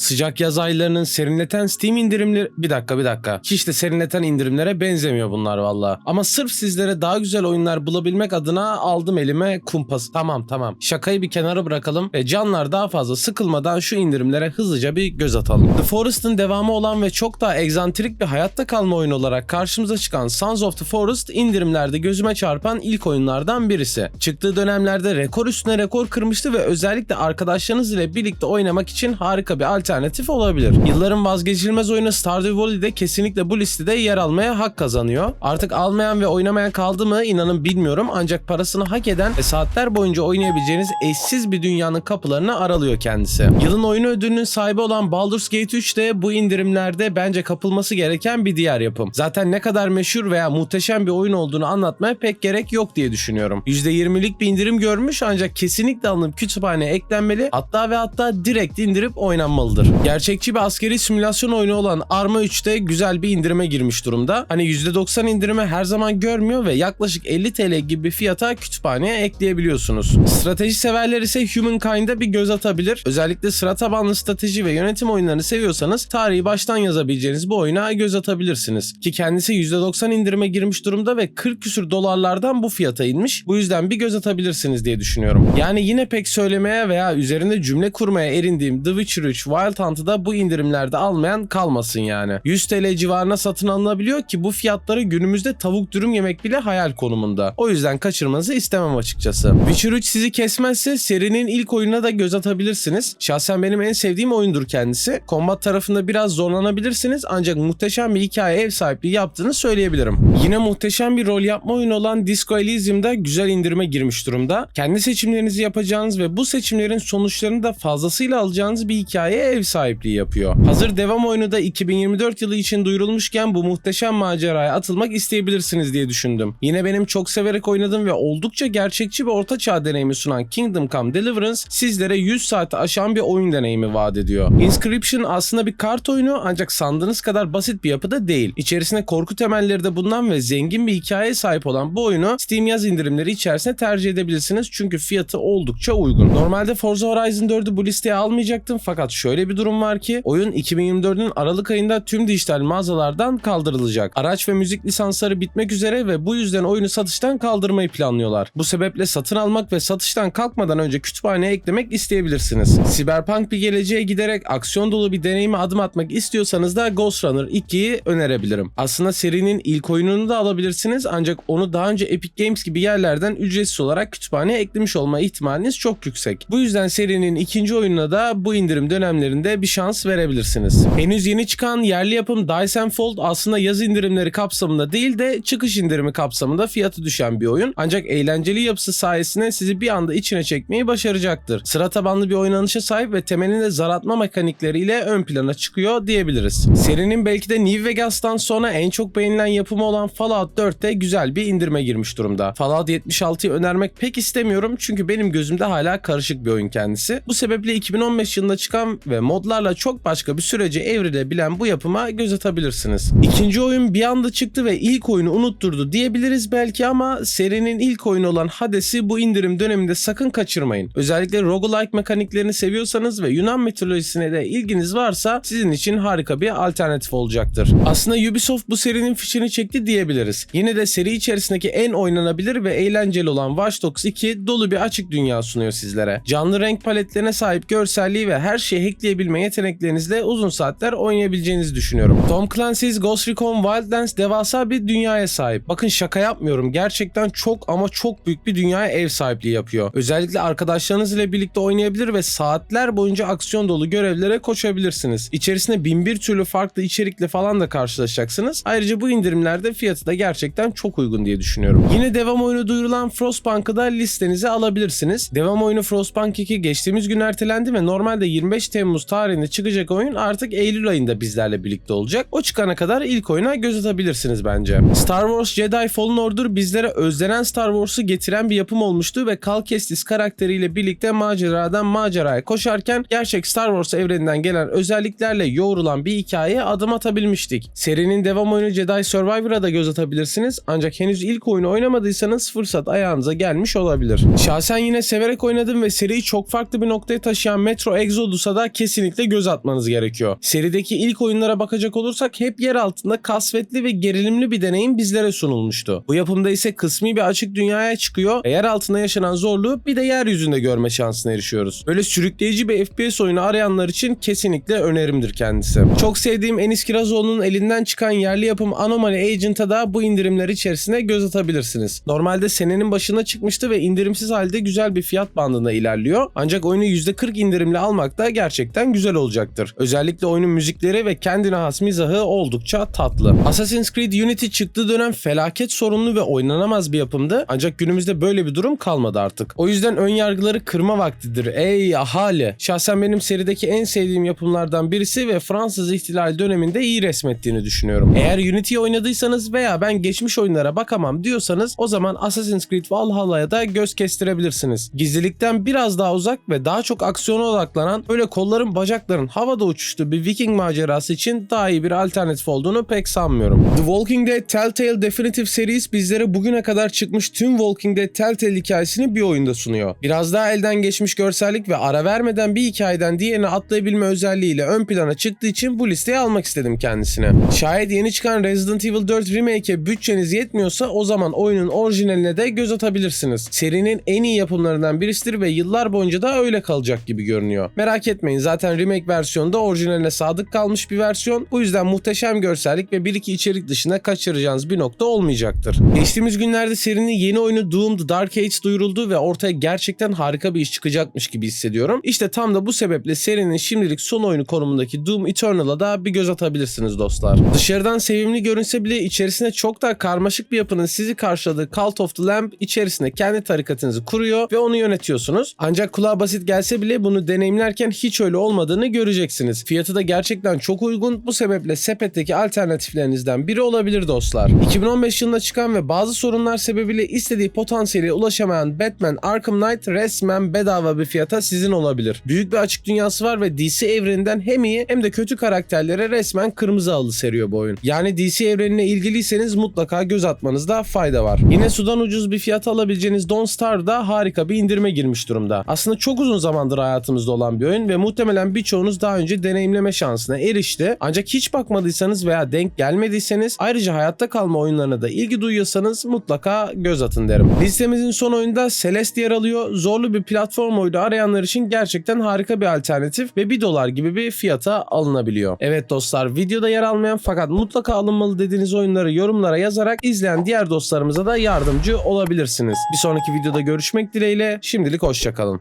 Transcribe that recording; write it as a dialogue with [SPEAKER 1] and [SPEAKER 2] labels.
[SPEAKER 1] Sıcak yaz aylarının serinleten Steam indirimleri... Bir dakika bir dakika. Hiç de serinleten indirimlere benzemiyor bunlar valla. Ama sırf sizlere daha güzel oyunlar bulabilmek adına aldım elime kumpas. Tamam tamam. Şakayı bir kenara bırakalım ve canlar daha fazla sıkılmadan şu indirimlere hızlıca bir göz atalım. The Forest'ın devamı olan ve çok daha egzantrik bir hayatta kalma oyunu olarak karşımıza çıkan Sons of the Forest indirimlerde gözüme çarpan ilk oyunlardan birisi. Çıktığı dönemlerde rekor üstüne rekor kırmıştı ve özellikle arkadaşlarınız ile birlikte oynamak için harika bir alternatif olabilir. Yılların vazgeçilmez oyunu Stardew Valley de kesinlikle bu listede yer almaya hak kazanıyor. Artık almayan ve oynamayan kaldı mı inanın bilmiyorum ancak parasını hak eden ve saatler boyunca oynayabileceğiniz eşsiz bir dünyanın kapılarını aralıyor kendisi. Yılın oyunu ödülünün sahibi olan Baldur's Gate 3 de bu indirimlerde bence kapılması gereken bir diğer yapım. Zaten ne kadar meşhur veya muhteşem bir oyun olduğunu anlatmaya pek gerek yok diye düşünüyorum. %20'lik bir indirim görmüş ancak kesinlikle alınıp kütüphaneye eklenmeli hatta ve hatta direkt indirip oynanmalıdır. Gerçekçi bir askeri simülasyon oyunu olan Arma 3'te güzel bir indirime girmiş durumda. Hani %90 indirimi her zaman görmüyor ve yaklaşık 50 TL gibi bir fiyata kütüphaneye ekleyebiliyorsunuz. Strateji severler ise Humankind'a bir göz atabilir. Özellikle sıra tabanlı strateji ve yönetim oyunlarını seviyorsanız tarihi baştan yazabileceğiniz bu oyuna göz atabilirsiniz. Ki kendisi %90 indirime girmiş durumda ve 40 küsür dolarlardan bu fiyata inmiş. Bu yüzden bir göz atabilirsiniz diye düşünüyorum. Yani yine pek söylemeye veya üzerinde cümle kurmaya erindiğim The Witcher 3 Wild Hunt'ı bu indirimlerde almayan kalmasın yani. 100 TL civarına satın alınabiliyor ki bu fiyatları günümüzde tavuk dürüm yemek bile hayal konumunda. O yüzden kaçırmanızı istemem açıkçası. Witcher 3 sizi kesmezse serinin ilk oyununa da göz atabilirsiniz. Şahsen benim en sevdiğim oyundur kendisi. Kombat tarafında biraz zorlanabilirsiniz ancak muhteşem bir hikaye ev sahipliği yaptığını söyleyebilirim. Yine muhteşem bir rol yapma oyunu olan Disco Elysium'da güzel indirime girmiş durumda. Kendi seçimlerinizi yapacağınız ve bu seçimlerin sonuçlarını da fazlasıyla alacağınız bir hikaye ev sahipliği yapıyor. Hazır devam oyunu da 2024 yılı için duyurulmuşken bu muhteşem maceraya atılmak isteyebilirsiniz diye düşündüm. Yine benim çok severek oynadığım ve oldukça gerçekçi bir orta çağ deneyimi sunan Kingdom Come Deliverance sizlere 100 saati aşan bir oyun deneyimi vaat ediyor. Inscription aslında bir kart oyunu ancak sandığınız kadar basit bir yapıda değil. İçerisinde korku temelleri de bulunan ve zengin bir hikayeye sahip olan bu oyunu Steam yaz indirimleri içerisinde tercih edebilirsiniz çünkü fiyatı oldukça uygun. Normalde Forza Horizon 4'ü bu listeye almayacaktım fakat şöyle bir durum var ki oyun 2024'ün Aralık ayında tüm dijital mağazalardan kaldırılacak. Araç ve müzik lisansları bitmek üzere ve bu yüzden oyunu satıştan kaldırmayı planlıyorlar. Bu sebeple satın almak ve satıştan kalkmadan önce kütüphaneye eklemek isteyebilirsiniz. Cyberpunk bir geleceğe giderek aksiyon dolu bir deneyime adım atmak istiyorsanız da Ghost Runner 2'yi önerebilirim. Aslında serinin ilk oyununu da alabilirsiniz ancak onu daha önce Epic Games gibi yerlerden ücretsiz olarak kütüphaneye eklemiş olma ihtimaliniz çok yüksek. Bu yüzden serinin ikinci oyununa da bu indirim dönemlerinde bir şans verebilirsiniz. Henüz yeni çıkan yerli yapım Dice Fold aslında yaz indirimleri kapsamında değil de çıkış indirimi kapsamında fiyatı düşen bir oyun. Ancak eğlenceli yapısı sayesinde sizi bir anda içine çekmeyi başaracaktır. Sıra tabanlı bir oynanışa sahip ve temelinde zar atma mekanikleriyle ön plana çıkıyor diyebiliriz. Serinin belki de New Vegas'tan sonra en çok beğenilen yapımı olan Fallout 4'te güzel bir indirime girmiş durumda. Fallout 76'yı önermek pek istemiyorum çünkü benim gözümde hala karışık bir oyun kendisi. Bu sebeple 2015 yılında çıkan ve modlarla çok başka bir sürece evrilebilen bu yapıma göz atabilirsiniz. İkinci oyun bir anda çıktı ve ilk oyunu unutturdu diyebiliriz belki ama serinin ilk oyunu olan Hades'i bu indirim döneminde sakın kaçırmayın. Özellikle roguelike mekaniklerini seviyorsanız ve Yunan mitolojisine de ilginiz varsa sizin için harika bir alternatif olacaktır. Aslında Ubisoft bu serinin fişini çekti diyebiliriz. Yine de seri içerisindeki en oynanabilir ve eğlenceli olan Watch Dogs 2 dolu bir açık dünya sunuyor sizlere. Canlı renk paletlerine sahip görselliği ve her şeyi hackleyebilme yeteneklerinizle uzun saatler oynayabileceğinizi düşünüyorum. Tom Clancy's Ghost Recon Wildlands devasa bir dünyaya sahip. Bakın şaka yapmıyorum. Gerçekten çok ama çok büyük bir dünyaya ev sahipliği yapıyor. Özellikle arkadaşlarınız ile birlikte oynayabilir ve saatler boyunca aksiyon dolu görevlere koşabilirsiniz. İçerisinde bin bir türlü farklı içerikle falan da karşılaşacaksınız. Ayrıca bu indirimlerde fiyatı da gerçekten çok uygun diye düşünüyorum. Yine devam oyunu duyurulan Frostpunk'ı da listenize alabilirsiniz. Devam oyunu Frostpunk 2 geçtiğimiz gün ertelendi ve normalde 25 Temmuz tarihinde çıkacak oyun artık Eylül ayında bizlerle birlikte olacak. O çıkana kadar ilk oyuna göz atabilirsiniz bence. Star Wars Jedi Fallen Order bizlere özlenen Star Wars'u getiren bir yapım olmuştu ve Cal Kestis karakteriyle birlikte maceradan maceraya koşarken gerçek Star Wars evreninden gelen özelliklerle yoğrulan bir hikayeye adım atabilmiştik. Serinin devam oyunu Jedi Survivor'a da göz atabilirsiniz ancak henüz ilk oyunu oynamadıysanız fırsat ayağınıza gelmiş olabilir. Şahsen yine severek oynadım ve seriyi çok farklı bir noktaya taşıyan Metro Exodus'a da kesin kesinlikle göz atmanız gerekiyor. Serideki ilk oyunlara bakacak olursak hep yer altında kasvetli ve gerilimli bir deneyim bizlere sunulmuştu. Bu yapımda ise kısmi bir açık dünyaya çıkıyor ve yer altında yaşanan zorluğu bir de yeryüzünde görme şansına erişiyoruz. Böyle sürükleyici bir FPS oyunu arayanlar için kesinlikle önerimdir kendisi. Çok sevdiğim Enis Kirazoğlu'nun elinden çıkan yerli yapım Anomaly Agent'a da bu indirimler içerisine göz atabilirsiniz. Normalde senenin başına çıkmıştı ve indirimsiz halde güzel bir fiyat bandında ilerliyor. Ancak oyunu %40 indirimli almak da gerçekten güzel olacaktır. Özellikle oyunun müzikleri ve kendine has mizahı oldukça tatlı. Assassin's Creed Unity çıktığı dönem felaket sorunlu ve oynanamaz bir yapımdı. Ancak günümüzde böyle bir durum kalmadı artık. O yüzden ön yargıları kırma vaktidir. Ey ahali! Şahsen benim serideki en sevdiğim yapımlardan birisi ve Fransız ihtilal döneminde iyi resmettiğini düşünüyorum. Eğer Unity'yi oynadıysanız veya ben geçmiş oyunlara bakamam diyorsanız o zaman Assassin's Creed Valhalla'ya da göz kestirebilirsiniz. Gizlilikten biraz daha uzak ve daha çok aksiyona odaklanan böyle kolların bacakların havada uçuştuğu bir Viking macerası için daha iyi bir alternatif olduğunu pek sanmıyorum. The Walking Dead Telltale Definitive Series bizlere bugüne kadar çıkmış tüm Walking Dead Telltale hikayesini bir oyunda sunuyor. Biraz daha elden geçmiş görsellik ve ara vermeden bir hikayeden diğerine atlayabilme özelliğiyle ön plana çıktığı için bu listeye almak istedim kendisine. Şayet yeni çıkan Resident Evil 4 Remake'e bütçeniz yetmiyorsa o zaman oyunun orijinaline de göz atabilirsiniz. Serinin en iyi yapımlarından birisidir ve yıllar boyunca da öyle kalacak gibi görünüyor. Merak etmeyin zaten remake versiyonu da orijinaline sadık kalmış bir versiyon. Bu yüzden muhteşem görsellik ve bir iki içerik dışında kaçıracağınız bir nokta olmayacaktır. Geçtiğimiz günlerde serinin yeni oyunu Doom The Dark Age duyuruldu ve ortaya gerçekten harika bir iş çıkacakmış gibi hissediyorum. İşte tam da bu sebeple serinin şimdilik son oyunu konumundaki Doom Eternal'a da bir göz atabilirsiniz dostlar. Dışarıdan sevimli görünse bile içerisinde çok daha karmaşık bir yapının sizi karşıladığı Cult of the Lamb içerisinde kendi tarikatınızı kuruyor ve onu yönetiyorsunuz. Ancak kulağa basit gelse bile bunu deneyimlerken hiç öyle olmadığını göreceksiniz. Fiyatı da gerçekten çok uygun. Bu sebeple sepetteki alternatiflerinizden biri olabilir dostlar. 2015 yılında çıkan ve bazı sorunlar sebebiyle istediği potansiyele ulaşamayan Batman Arkham Knight resmen bedava bir fiyata sizin olabilir. Büyük bir açık dünyası var ve DC evreninden hem iyi hem de kötü karakterlere resmen kırmızı halı seriyor bu oyun. Yani DC evrenine ilgiliyseniz mutlaka göz atmanızda fayda var. Yine sudan ucuz bir fiyata alabileceğiniz Don't Starve'da harika bir indirime girmiş durumda. Aslında çok uzun zamandır hayatımızda olan bir oyun ve muhtemelen birçoğunuz daha önce deneyimleme şansına erişti. Ancak hiç bakmadıysanız veya denk gelmediyseniz ayrıca hayatta kalma oyunlarına da ilgi duyuyorsanız mutlaka göz atın derim. Listemizin son oyunda Celeste yer alıyor. Zorlu bir platform oyunu arayanlar için gerçekten harika bir alternatif ve 1 dolar gibi bir fiyata alınabiliyor. Evet dostlar videoda yer almayan fakat mutlaka alınmalı dediğiniz oyunları yorumlara yazarak izleyen diğer dostlarımıza da yardımcı olabilirsiniz. Bir sonraki videoda görüşmek dileğiyle şimdilik hoşçakalın.